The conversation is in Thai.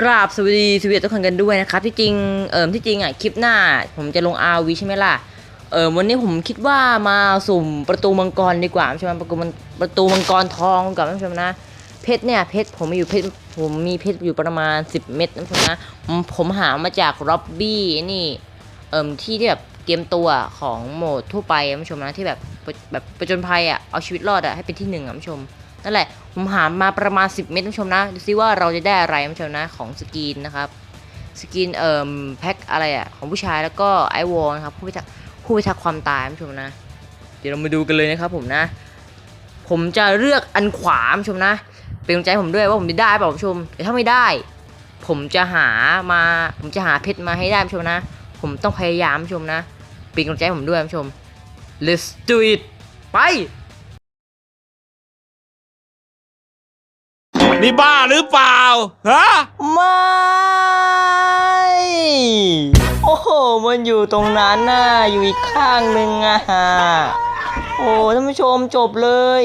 กราบสวัสดีสวีทุกคนกันด้วยนะครับที่จริงเอิมที่จริงอะคลิปหน้า ผมจะลง RV ใช่ไหมล่ะเออวันนี้ผมคิดว่ามาสุ่มประตูมังกรดีกว่าใช่ไหมประตูมังประตูมังกรทองกับท่านผู้ชมนะเพชรเนี่ยเพชรผมมีอยู่เพชรผมมีเพชรอยู่ประมาณ 10 เม็ดนะท่านผู้ชมนะผมหามาจากร็อบบี้นี่เอิมที่ที่แบบเตรียมตัวของโหมดทั่วไปท่านผู้ชมนะที่แบบแบบประจนภัยอะเอาชีวิตรอดอะให้เป็นที่หนึ่งอะท่านผู้ชม นั่นแหละ ผมหามาประมาณ 10 เม็ดท่านผู้ชมนะดูซิว่าเราจะได้อะไรท่านผู้ชมนะของสกินนะครับสกินเอ่อแพ็คอะไรอะของผู้ชายแล้วก็ไอวอลนะครับผู้พิทักษ์ผู้พิทักษ์ความตายท่านผู้ชมนะ เดี๋ยวเรามาดูกันเลยนะครับผมนะ ผมจะเลือกอันขวาท่านผู้ชมนะ เป็นกำลังใจผมด้วยว่าผมจะได้เปล่าท่านผู้ชมแต่ถ้าไม่ได้ ผมจะหามาผมจะหาเพชรมาให้ได้ท่านผู้ชมนะ ผมต้องพยายามท่านผู้ชมนะเป็นกำลังใจผมด้วยท่านผู้ชม let's do it ไป นี่บ้าหรือเปล่าฮะไม่ โอ้โห มันอยู่ตรงนั้นน่ะ อยู่อีกข้างหนึ่งอะ โอ้ท่านผู้ชมจบเลย